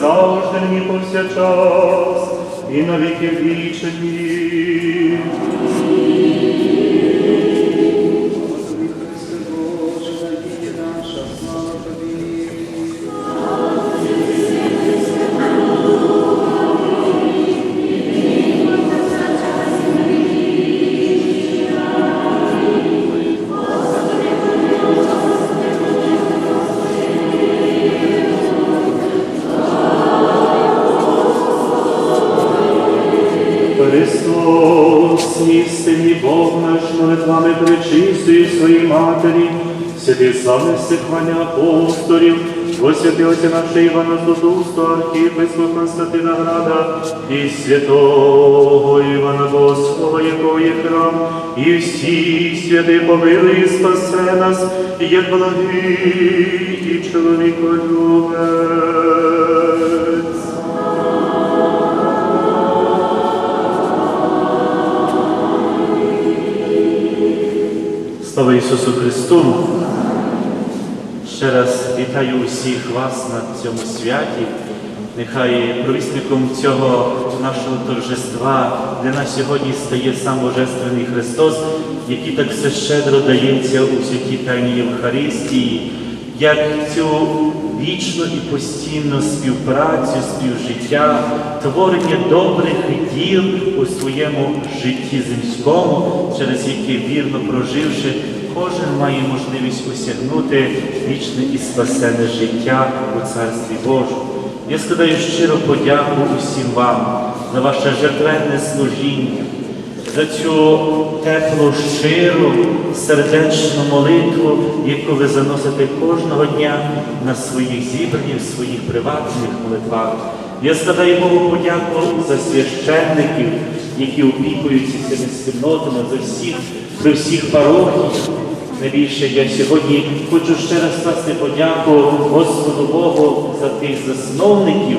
завжди, і повсякчас, і навіки вічені. Молитвами причистої своїй матері, святий славних хваля апостолів, освяти отця нашого Івана Златоусту, архіпископа Константина Града і святого Івана Богослова, якого є храм, і всі святи помили і спасе нас, як благий і чоловіколюбець. Слава Ісусу Христу! Ще раз вітаю усіх вас на цьому святі. Нехай провісником цього нашого торжества для нас сьогодні стає сам Божественний Христос, який так все щедро дається у святій тайні Євхаристії, як цю вічну і постійну співпрацю, співжиття, творення добрих діл у своєму житті земському, через яке вірно проживши, кожен має можливість осягнути вічне і спасене життя у Царстві Божому. Я складаю щиро подяку усім вам за ваше жертвенне служіння, за цю теплу, щиру, сердечну молитву, яку ви заносите кожного дня на своїх зібраннях, своїх приватних молитвах. Я складаю Богу подяку за священників, які опікуються цими спільнотами, за всіх, за всіх парохів. Найбільше я сьогодні хочу ще раз скласти подяку Господу Богу за тих засновників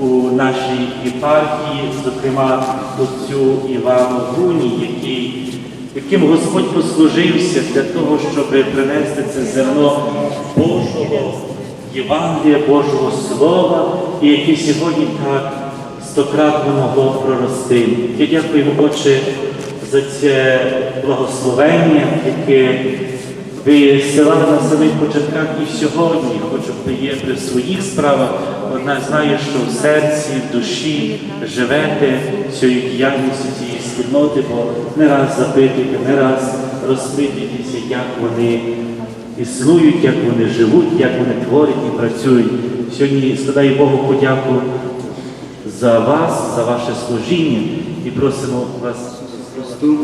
у нашій єпархії, зокрема отцю Івану Гуні, який, яким Господь послужився для того, щоб принести це зерно Божого, Євангелія Божого Слова, і яке сьогодні так стократно могло прорости. Я дякую, Отче, за це благословення, яке ви села на самих початках і сьогодні, хоч ви є при своїх справах, однак знаю, що в серці, в душі живете цією діяльністю цієї спільноти, бо не раз запитуєте, не раз розпитуєтеся, як вони існують, як вони живуть, як вони творять і працюють. Сьогодні складаю Богу подяку за вас, за ваше служіння і просимо вас. Христу.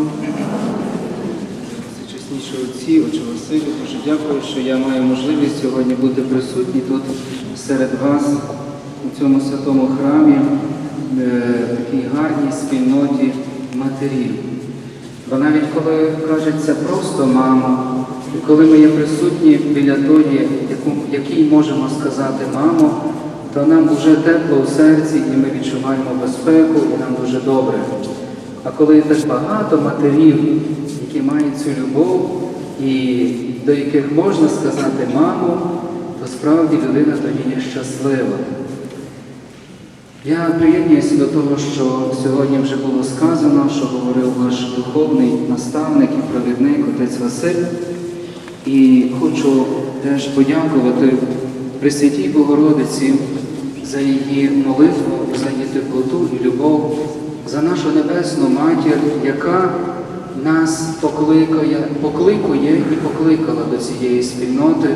Всечесніші отці, отче Василю, дуже дякую, що я маю можливість сьогодні бути присутній тут серед вас у цьому святому храмі, е, такій гарній спільноті матерів. Бо навіть коли кажеться просто мама, коли ми є присутні біля тої, якій можемо сказати мамо, то нам дуже тепло у серці і ми відчуваємо безпеку, і нам дуже добре. А коли так багато матерів, які мають цю любов і до яких можна сказати мамо, то справді людина тоді є щаслива. Я приєднуюся до того, що сьогодні вже було сказано, що говорив ваш духовний наставник і провідник отець Василь. І хочу теж подякувати Пресвятій Богородиці за її молитву, за її теплоту і любов, за нашу небесну матір, яка нас покликає, покликує і покликала до цієї спільноти,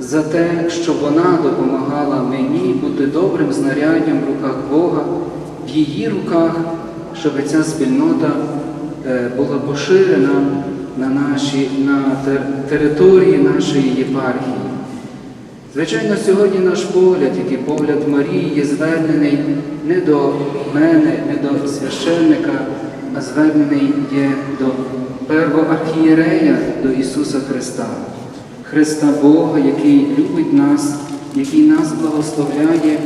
за те, що вона допомагала мені бути добрим знаряддям в руках Бога, в її руках, щоб ця спільнота е, була поширена на, наші, на тер- території нашої єпархії. Звичайно, сьогодні наш погляд, як і погляд Марії, є звернений не до мене, не до священника, а звернений є до первого архієрея, до Ісуса Христа, Христа Бога, який любить нас, який нас благословляє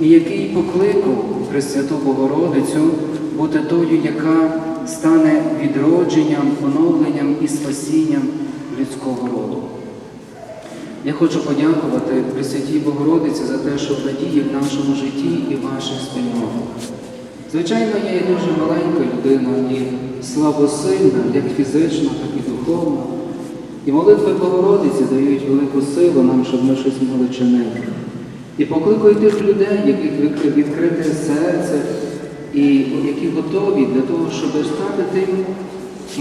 і який покликав Пресвяту Богородицю бути тою, яка стане відродженням, оновленням і спасінням людського роду. Я хочу подякувати Пресвятій Богородиці за те, що владіє в нашому житті і ваших спільнотах. Звичайно, я є дуже маленька людина і слабосильна, як фізично, так і духовно. І молитви Богородиці дають велику силу нам, щоб ми щось могли чинити. І покликаю тих людей, яких відкрите серце, і які готові для того, щоб стати тим,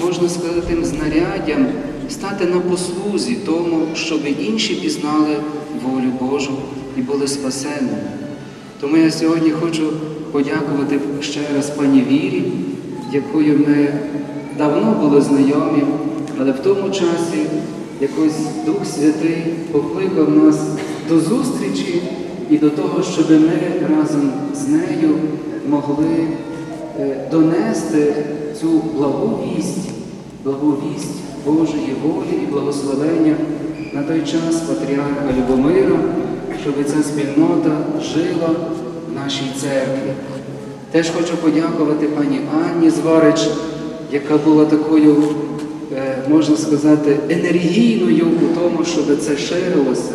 можна сказати, тим знаряддям, стати на послузі тому, щоб інші пізнали волю Божу і були спасенними. Тому я сьогодні хочу подякувати ще раз пані Вірі, якою ми давно були знайомі, але в тому часі якось Дух Святий покликав нас до зустрічі і до того, щоб ми разом з нею могли е, донести цю благу вість, благу вість Божої волі і благословення на той час патріарха Любомира, щоб ця спільнота жила в нашій церкві. Теж хочу подякувати пані Анні Зварич, яка була такою, е, можна сказати, енергійною у тому, щоб це ширилося.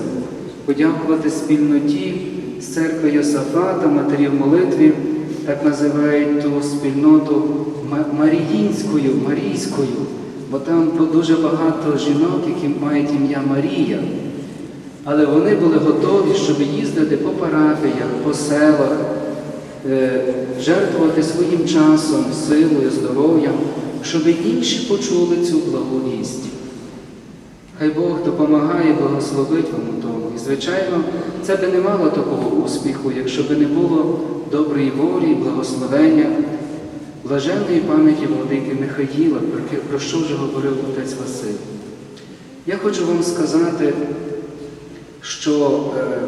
Подякувати спільноті з церкви Йосафата, матерів молитві, так називають ту спільноту Маріїнською, Марійською, бо там дуже багато жінок, які мають ім'я Марія. Але вони були готові, щоб їздити по парафіях, по селах, е, жертвувати своїм часом, силою, здоров'ям, щоб інші почули цю благовість. Хай Бог допомагає, благословить вам у тому. І, звичайно, це би не мало такого успіху, якщо би не було доброї волі і благословення, блаженної пам'яті владики Михаїла, про що вже говорив отець Василь. Я хочу вам сказати, що е,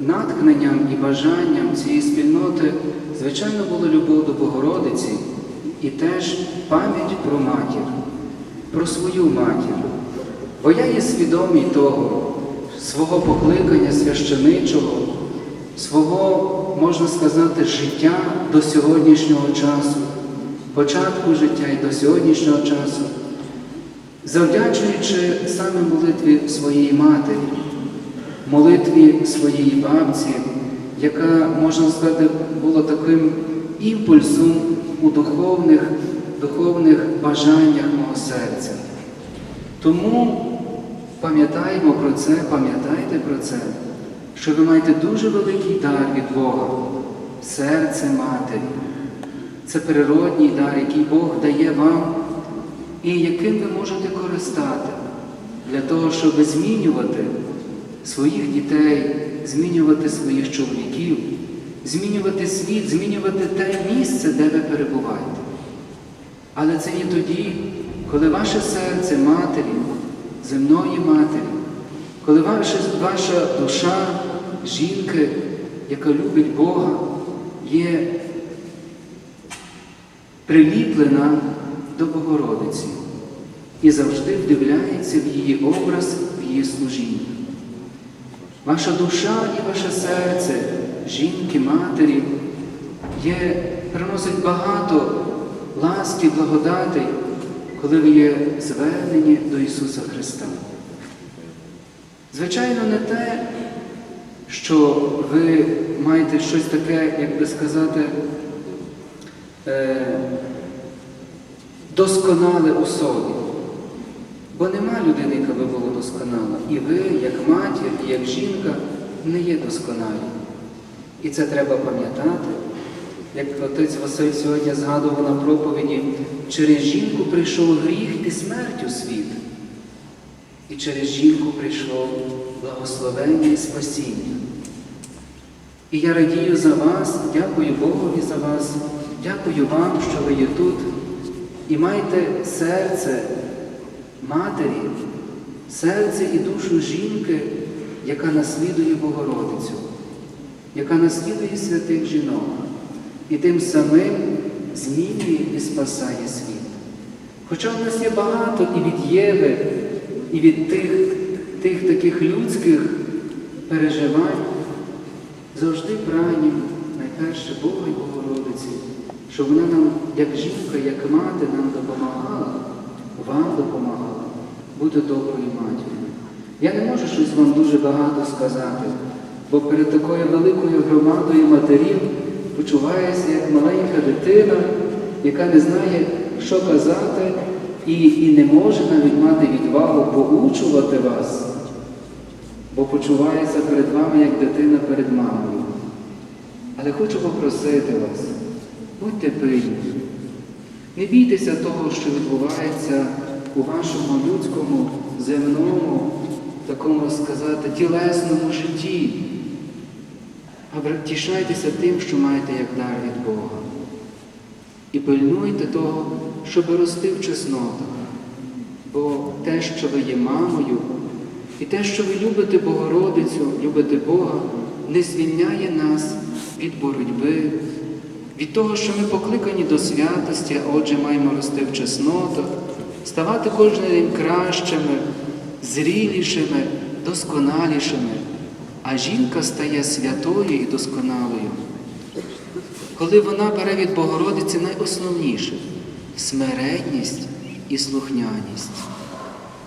натхненням і бажанням цієї спільноти, звичайно, була любов до Богородиці і теж пам'ять про матір, про свою матір. Бо я є свідомий того, свого покликання священичого, свого, можна сказати, життя до сьогоднішнього часу, початку життя і до сьогоднішнього часу, завдячуючи саме молитві своєї матері, молитві своєї бабці, яка, можна сказати, була таким імпульсом у духовних, духовних бажаннях мого серця. Тому пам'ятаємо про це, пам'ятайте про це, що ви маєте дуже великий дар від Бога, серце матері. Це природній дар, який Бог дає вам і яким ви можете користати для того, щоб змінювати своїх дітей, змінювати своїх чоловіків, змінювати світ, змінювати те місце, де ви перебуваєте. Але це є тоді, коли ваше серце матері, земної матері, коли ваше, ваша душа жінки, яка любить Бога, є приліплена до Богородиці і завжди вдивляється в її образ, в її служіння. Ваша душа і ваше серце, жінки, матері, є, приносить багато ласки, благодатей, коли ви є звернені до Ісуса Христа. Звичайно, не те, що ви маєте щось таке, як би сказати, е, досконале у собі. Бо нема людини, яка би була досконала. І ви, як матір, і як жінка, не є досконалі. І це треба пам'ятати. Як отець Василь сьогодні згадував на проповіді, через жінку прийшов гріх і смерть у світ. І через жінку прийшло благословення і спасіння. І я радію за вас, дякую Богові за вас, дякую вам, що ви є тут і маєте серце матері, серце і душу жінки, яка наслідує Богородицю, яка наслідує святих жінок і тим самим змінює і спасає світ. Хоча в нас є багато і від Єви, і від тих, тих таких людських переживань, завжди прагнім найперше Бога і Богородиці, щоб вона нам, як жінка, як мати, нам допомагала, вам допомагала бути доброю матір'ю. Я не можу щось вам дуже багато сказати, бо перед такою великою громадою матерів почуваюся як маленька дитина, яка не знає, що казати, і, і не може навіть мати відвагу поучувати вас, бо почувається перед вами як дитина перед мамою. Але хочу попросити вас, будьте пильні. Не бійтеся того, що відбувається у вашому людському, земному, такому сказати, тілесному житті. А тішайтеся тим, що маєте як дар від Бога. І пильнуйте того, щоб рости в чеснотах. Бо те, що ви є мамою, і те, що ви любите Богородицю, любите Бога, не звільняє нас від боротьби, від того, що ми покликані до святості, а отже маємо рости в чеснотах, ставати кожен день кращими, зрілішими, досконалішими. А жінка стає святою і досконалою, коли вона бере від Богородиці найосновніше смиренність і слухняність.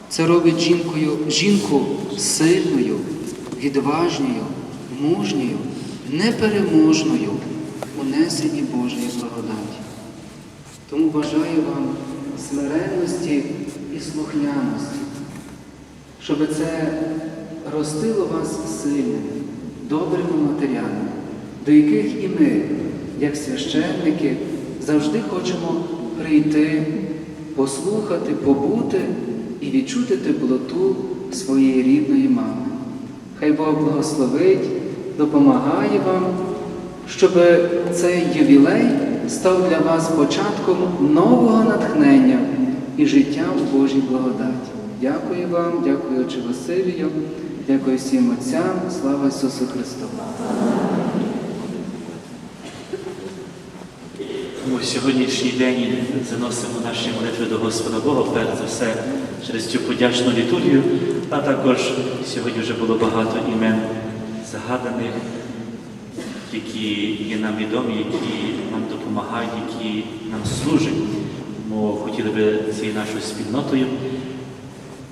Це робить жінкою, жінку сильною, відважною, мужньою, непереможною у Божої благодаті. Тому бажаю вам смиренності і слухняності, щоб це ростило вас сильними, добрими матерями, до яких і ми, як священники, завжди хочемо прийти, послухати, побути і відчути теплоту своєї рідної мами. Хай Бог благословить, допомагає вам, щоб цей ювілей став для вас початком нового натхнення і життя у Божій благодаті. Дякую вам, дякую Отче Василію, дякую всім отцям, слава Ісусу Христу! У сьогоднішній день заносимо наші молитви до Господа Бога, перш за все через цю подячну літургію, а також сьогодні вже було багато імен загаданих, які є нам відомі, які нам допомагають, які нам служать. Тому хотіли би цією нашою спільнотою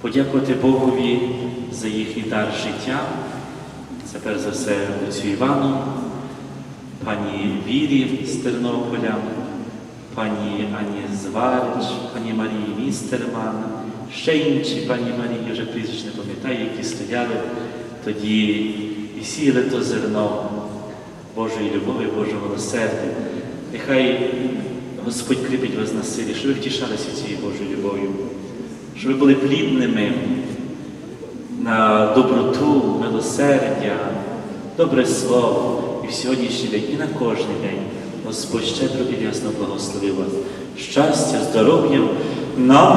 подякувати Богові за їхній дар життя. Це перш за все отцю Івану, пані Вірі з Тернополя, пані Ані Зварич, пані Марії Містерман, ще інші пані Марії, вже прізвищ не пам'ятаю, які стояли тоді і сіяли то зерно Божої любові, Божого милосердя. Нехай Господь кріпить вас на силі, щоб ви втішалися цією Божою любов'ю, щоб ви були плідними на доброту, милосердя, добре слово і в сьогоднішній день, і на кожний день. Господь щедро і ясно благословив вас. Щастя, здоров'я, на